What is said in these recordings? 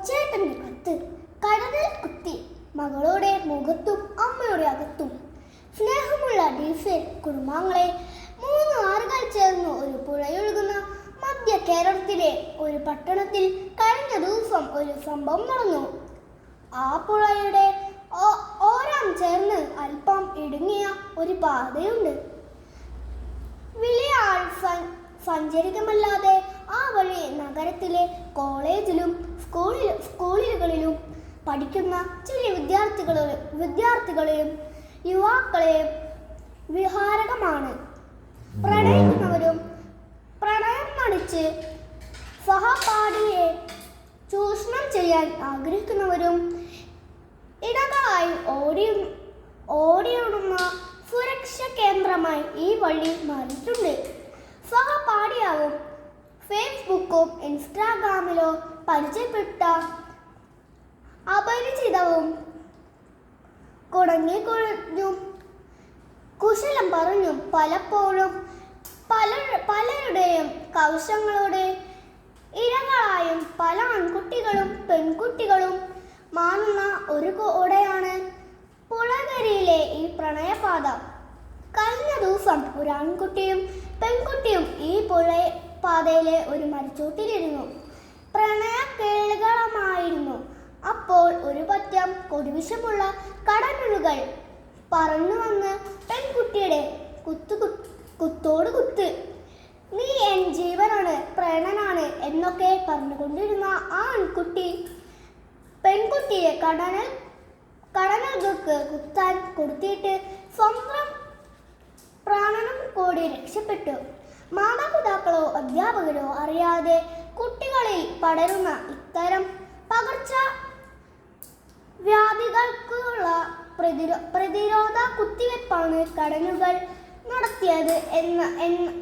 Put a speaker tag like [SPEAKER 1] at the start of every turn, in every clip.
[SPEAKER 1] കൊച്ചേട്ടന്റെ കത്ത്. കടലിൽ കുത്തി. മകളുടെ മുഖത്തും അമ്മയുടെ അകത്തും. സ്നേഹമുള്ള ഡീസൽ കുടുംബാംഗങ്ങളെ മൂന്ന് ആറുകൾ ചേർന്ന് ഒരു പുഴയൊഴുകുന്ന മധ്യ കേരളത്തിലെ ഒരു പട്ടണത്തിൽ കഴിഞ്ഞ ദിവസം ഒരു സംഭവം നടന്നു. ആ പുഴയുടെ ഓരം ചേർന്ന് അല്പം ഇടുങ്ങിയ ഒരു പാതയുണ്ട്. വിളിയാൾ സഞ്ചരിക്കുമല്ലാതെ ആ വഴി നഗരത്തിലെ കോളേജിലും സ്കൂളിൽ സ്കൂളുകളിലും പഠിക്കുന്ന ചില വിദ്യാർത്ഥികളും വിദ്യാർത്ഥികളെയും യുവാക്കളെയും വിഹാരകമാണ്. പ്രണയിക്കുന്നവരും പ്രണയം നടിച്ച് സഹപാഠിയെ ചൂഷണം ചെയ്യാൻ ആഗ്രഹിക്കുന്നവരും ഇടതായി ഓടി ഓടിയിടുന്ന സുരക്ഷ കേന്ദ്രമായി ഈ വഴി മാറിയിട്ടുണ്ട്. സഹപാഠിയാവും ഫേസ്ബുക്കും ഇൻസ്റ്റാഗ്രാമിലോ പരിചയപ്പെട്ട അപരിചിതവും കുടങ്ങിക്കുഴഞ്ഞും കുശലം പറഞ്ഞു പലപ്പോഴും പല പലരുടെയും കൗശങ്ങളുടെ ഇരകളായും പല ആൺകുട്ടികളും പെൺകുട്ടികളും മാറുന്ന ഒരു കോടയാണ് പുഴകരിയിലെ ഈ പ്രണയപാത. കഴിഞ്ഞ ദിവസം ഒരു ആൺകുട്ടിയും പെൺകുട്ടിയും ഈ പുഴ പാതയിലെ ഒരു മരിച്ചോട്ടിലിരുന്നു. പ്രണയ കേളുകളമായിരുന്നു അപ്പോൾ ഒരു പറ്റം കൊടിവിഷമുള്ള കടനുളുകൾ പറന്നു വന്ന് പെൺകുട്ടിയുടെ കുത്തു കുത്തോട് കുത്ത്. നീ എൻ ജീവനാണ് പ്രേണനാണ് എന്നൊക്കെ പറഞ്ഞുകൊണ്ടിരുന്ന ആൺകുട്ടി പെൺകുട്ടിയെ കടനൽ കടനകൾക്ക് കുത്താൻ കൊടുത്തിട്ട് സ്വന്തം പ്രാണനും കൂടി രക്ഷപ്പെട്ടു. മാതാപിതാക്കളോ അധ്യാപകരോ അറിയാതെ കുട്ടികളിൽ പടരുന്ന ഇത്തരം പകർച്ച വ്യാധികൾക്കുള്ള പ്രതിരോ പ്രതിരോധ കുത്തിവെപ്പാണ് കടനുകൾ നടത്തിയത് എന്ന എന്ന-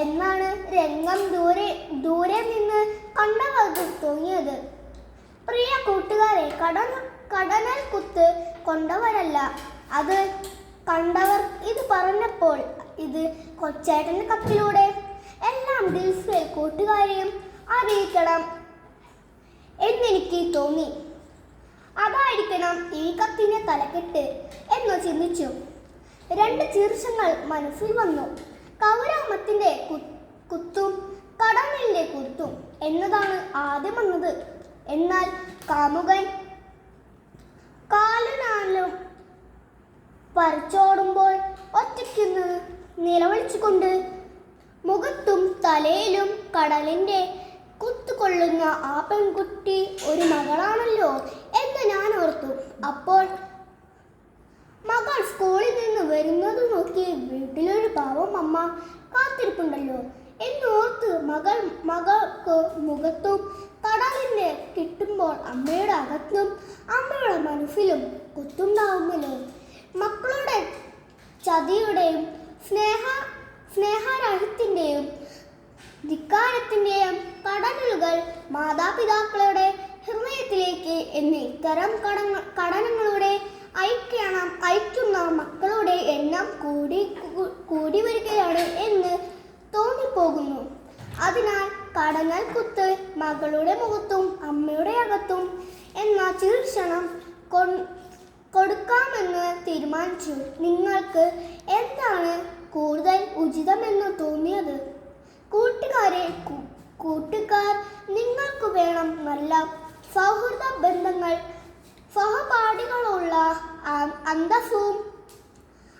[SPEAKER 1] എന്നാണ് രംഗം ദൂരെ ദൂരെ നിന്ന് കണ്ടവർക്ക് തോന്നിയത്. പ്രിയ കൂട്ടുകാരെ കടന കടനൽ കുത്ത് കൊണ്ടവരല്ല. അത് കണ്ടവർ ഇത് പറഞ്ഞപ്പോൾ ഇത് കൊച്ചേട്ടന്റെ കത്തിലൂടെ എല്ലാം ദിവസത്തെ കൂട്ടുകാരെയും അറിയിക്കണം എന്നെനിക്ക് തോന്നി. അതായിരിക്കണം ഈ കത്തിന്റെ തലക്കെട്ട് എന്ന് ചിന്തിച്ചു. രണ്ട് ശീർഷങ്ങൾ മനസ്സിൽ വന്നു. കൗരാമത്തിന്റെ കു- കുത്തും കടലിന്റെ കുത്തും എന്നതാണ് ആദ്യം വന്നത്. എന്നാൽ കാമുകൻ കാലനാലും പറിച്ചോടുമ്പോൾ ഒറ്റയ്ക്കുന്ന് നിലവിളിച്ചുകൊണ്ട് മുഖത്തും തലയിലും കടലിന്റെ കുത്തുകൊള്ളുന്ന ആ പെൺകുട്ടി ഒരു മകളാണല്ലോ എന്ന് ഞാൻ ഓർത്തു. അപ്പോൾ മകൾ സ്കൂളിൽ നിന്ന് വരുന്നത് നോക്കി വീട്ടിലൊരു പാവം അമ്മ കാത്തിരിപ്പുണ്ടല്ലോ. എന്നോർത്ത് മകൾ മകൾക്ക് മുഖത്തും കടലിനെ കിട്ടുമ്പോൾ അമ്മയുടെ അകത്തും അമ്മയുടെ മനസ്സിലും കുത്തുണ്ടാവുമല്ലോ. മക്കളുടെ ചതിയുടെയും സ്നേഹ സ്നേഹരാഹിത്യത്തിന്റെയും ധിക്കാരത്തിന്റെയും കടനലുകൾ മാതാപിതാക്കളുടെ ഹൃദയത്തിലേക്ക് എന്ന് ഇത്തരം കടങ്ങ കടനങ്ങളുടെ ഐക്യണം അയക്കുന്ന മക്കളുടെ എണ്ണം കൂടി കൂടി വരികയാണ് എന്ന് തോന്നിപ്പോകുന്നു. അതിനാൽ കടങ്ങൾ കുത്ത് മകളുടെ മുഖത്തും അമ്മയുടെ അകത്തും എന്ന ശീർഷണം കൊ- കൊടുക്കാമെന്ന് തീരുമാനിച്ചു. നിങ്ങൾക്ക് എന്താണ് കൂടുതൽ ഉചിതമെന്ന് തോന്നിയത്? കൂട്ടുകാരെ കൂട്ടുകാർ നിങ്ങൾക്ക് വേണം നല്ല സൗഹൃദ ബന്ധങ്ങൾ സഹപാഠികളുള്ള അന്തസ്സും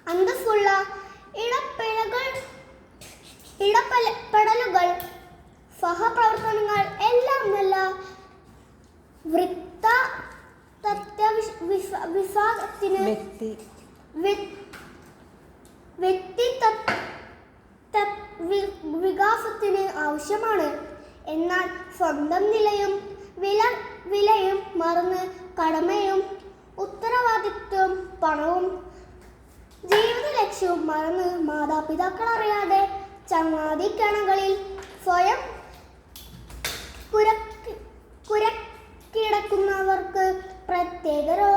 [SPEAKER 1] അന്തസ്സുള്ള ഇടപെടലുകൾ ഇടപെടലുകൾ സഹപ്രവർത്തനങ്ങൾ എല്ലാം നല്ല വൃത്ത വിഭാഗത്തിന്
[SPEAKER 2] വ്യക്തി
[SPEAKER 1] വ്യക്തി തത്- തത് വികാസത്തിന് ആവശ്യമാണ്. എന്നാൽ സ്വന്തം നിലയും വില വിലയും മറന്ന് കടമയും ഉത്തരവാദിത്വം പണവും ജീവിത ലക്ഷ്യവും മറന്ന് മാതാപിതാക്കൾ അറിയാതെ ചങ്ങാതിക്കണകളിൽ സ്വയം കുര കുരക്കിടക്കുന്നവർക്ക് പ്രത്യേക രോഗ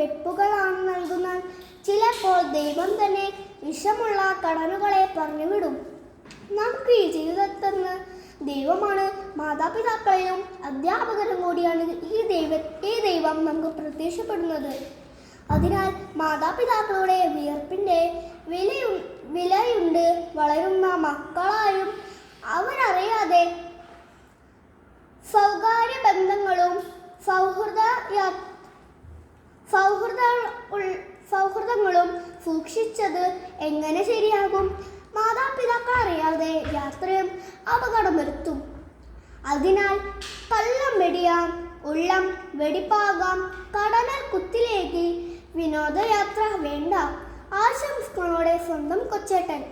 [SPEAKER 1] വെപ്പുകളാണ് നൽകുന്നത്. ചിലപ്പോൾ ദൈവം തന്നെ വിഷമുള്ള കടനുകളെ പറഞ്ഞുവിടും. നമുക്ക് ഈ ജീവിതത്തിൽ നിന്ന് ദൈവമാണ്. മാതാപിതാക്കളെയും അധ്യാപകരും കൂടിയാണ് ഈ ദൈവ ഈ ദൈവം നമുക്ക് പ്രത്യക്ഷപ്പെടുന്നത്. അതിനാൽ മാതാപിതാക്കളുടെ വിയർപ്പിന്റെ വിലയു വിലയുണ്ട്. വളരുന്ന മക്കളായും അവരറിയാതെ സ്വകാര്യ ബന്ധങ്ങളും സൗഹൃദ യാ- സൗഹൃദ സൗഹൃദങ്ങളും സൂക്ഷിച്ചത് എങ്ങനെ ശരിയാകും? മാതാപിതാക്കൾ അറിയാതെ യാത്രയും അപകടം വരുത്തും. അതിനാൽ കള്ളം വെടിയാം ഉള്ളം വെടിപ്പാകാം കടനൽ കുത്തിലേക്ക് വിനോദയാത്ര വേണ്ട. ആശംസകളോടെ സ്വന്തം കൊച്ചേട്ടൻ